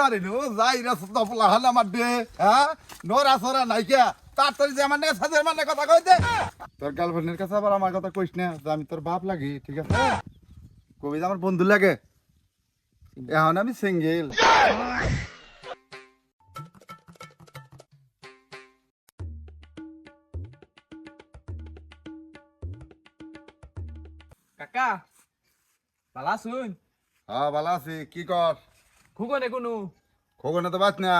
তাড়াতাড়ি নো যাই রে সুতা পোলা হাল আমার দে হ্যাঁ? নরা সরা নাইকা তাড়াতাড়ি যে আমার নাকি সাজের মানে কথা কইতে। তোর গার্লফ্রেন্ডের কাছে আবার আমার কথা কইস না যে আমি তোর বাপ লাগি ঠিক আছে? কবি আমার বন্ধু লাগে। এখন আমি সিঙ্গেল কাকা ভালা শুন হ্যাঁ ভালো আছি। কি কর? খুকনে কোনো? খোকনে তো বাঁচ না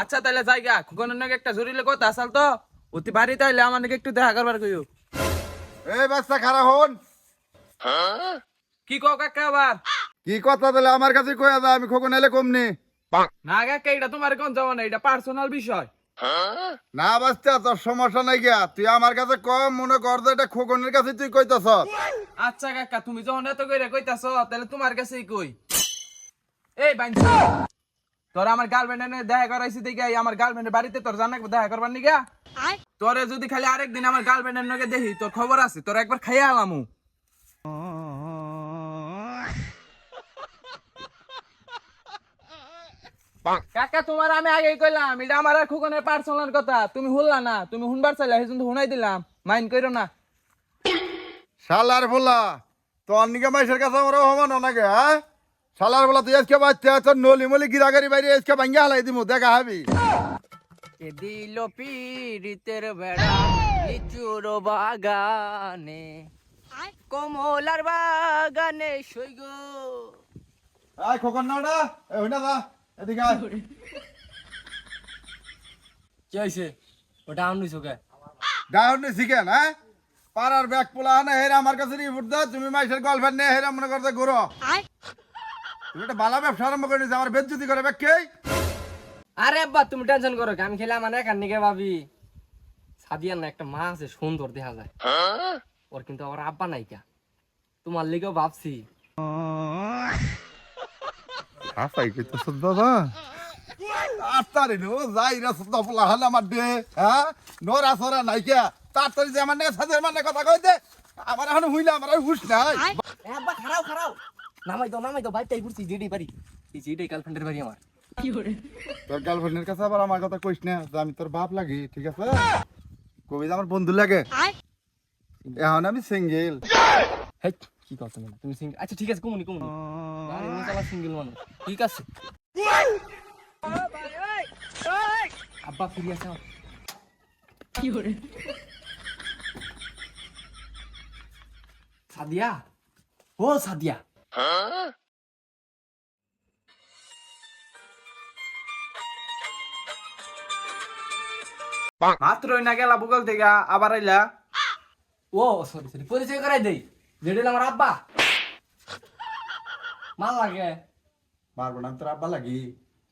আচ্ছা তাহলে জায়গা খুকনের নাকি একটা জরুরি কথা আসাল তো। অতি বাড়ি তাইলে আমার নাকি একটু দেখা করবার কইও। এই বাচ্চা খারাপ হন। কি কও কাকা আবার? কি কথা তাহলে আমার কাছে কয়ে যা আমি খোকন এলে কমনি। না কাকা এটা তোমার কোন যাওয়া না এটা পার্সোনাল বিষয়। না বাচ্চা তোর সমস্যা নাই গিয়া। তুই আমার কাছে কম মনে কর যে এটা খোকনের কাছে তুই কইতাছ আচ্ছা কাকা তুমি যখন এত কইরা কইতাছ তাহলে তোমার কাছেই কই? এই বাইনছি তোর আমার গার্লফ্রেন্ডের দেখা করাইছি দেখি আমার গার্লফ্রেন্ডের বাড়িতে তোর জানা দেখা করবার নিগা? তোরে যদি খালি আরেকদিন আমার গার্লফ্রেন্ডের নগে দেখি তোর খবর আছে তোর একবার খাইয়া আলামু। কাকা তোমার আমি আগে কইলাম এটা আমার আর খুকনের পার্সোনাল কথা। তুমি শুনলা না তুমি শুনবার চাইলা সেই জন্য শুনাই দিলাম মাইন্ড কইরো না। শালার বলা তোর নিকে মাইসের কাছে আমার হমান নাগে হ্যাঁ? শালার বলা তুই আজকে বাচ্চা তোর নলি মলি গিরাগারি বাইরে আজকে ভাঙ্গা হালাই দিমু দেখা হাবি। এ দিল পীড়িতের বেড়া লিচুর বাগানে কমলার বাগানে সইগ আয় খোকন না ওটা? এ হইনা যা এদিকে আয়। কি হয়েছে ওটা আনুই চোখে গাহর নি শিখেন হ্যাঁ? পাড়ার ব্যাগ পোলা না হেরা আমার কাছে রিপোর্ট দাও তুমি মাইসের গার্লফ্রেন্ড নিয়ে হেরা মনে করতে ঘুরো। একটা ভালো ব্যবসা আরম্ভ করে নিয়েছো আমার বেজ্জুতি করে ব্যাগ কে? আরে আব্বা তুমি টেনশন করো কি? আমি খেলে আমার একার নিকে ভাবি। সাদিয়ার না একটা মা আছে সুন্দর দেখা যায়। ওর কিন্তু আমার আব্বা নাই কা। তোমার লিগেও ভাবছি। হাসাই কইতেছ দাদা তাড়াতাড়ি নো? যাই রে সুতা পোলা হাল আমার দে হ্যাঁ? নরা সরা নাইকা তাড়াতাড়ি যে আমার নাকি সাজের মানে কথা কইতে। আমার এখন হইলে আমার হুশ নাই। আব্বা খারাও খারাও নামাই দাও নামাই দাও বাইটাই ঘুরছি যেটাই পারি। এই যেটাই গার্লফ্রেন্ডের বাড়ি আমার। তোর গার্লফ্রেন্ডের কাছে আবার আমার কথা কইস না যে আমি তোর বাপ লাগি ঠিক আছে? কবি যে আমার বন্ধু লাগে। এখন আমি সিঙ্গেল হেই, কি কথা তুমি? তুমি সিঙ্গেল আচ্ছা ঠিক আছে কুমুনি কুমুনি। আরে তুমি তো আবার সিঙ্গেল মানুষ। ঠিক আছে। আব্বা ফিরে আসো সাদিয়া? ও সাদিয়া। মাত্রই না গেলা বুকল থেকে আবার আইলা। ও সরি সরি পরিচয় করাই দেই। যেটা আমার আব্বা। মাল লাগে। মারবো না তোর আব্বা লাগি।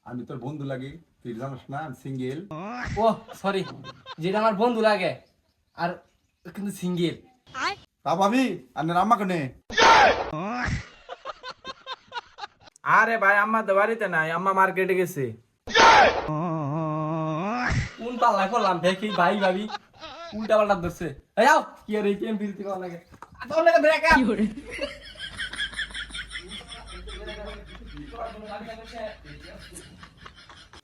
আমি তোর বন্ধু লাগি। তুই জানিস না আমি সিঙ্গেল ও সরি যেটা আমার বন্ধু লাগে। আর কিন্তু সিঙ্গেল তা ভাবি আর আম্মা কোনে? আরে ভাই আম্মা তো বাড়িতে নাই আম্মা মার্কেটে গেছে। কোন পাল্লা করলাম দেখি ভাই ভাবি উল্টা পাল্টা ধরছে। এই যাও কি আর এই প্রেম বিরতি করা লাগে? তোর লাগে ব্রেক আপ।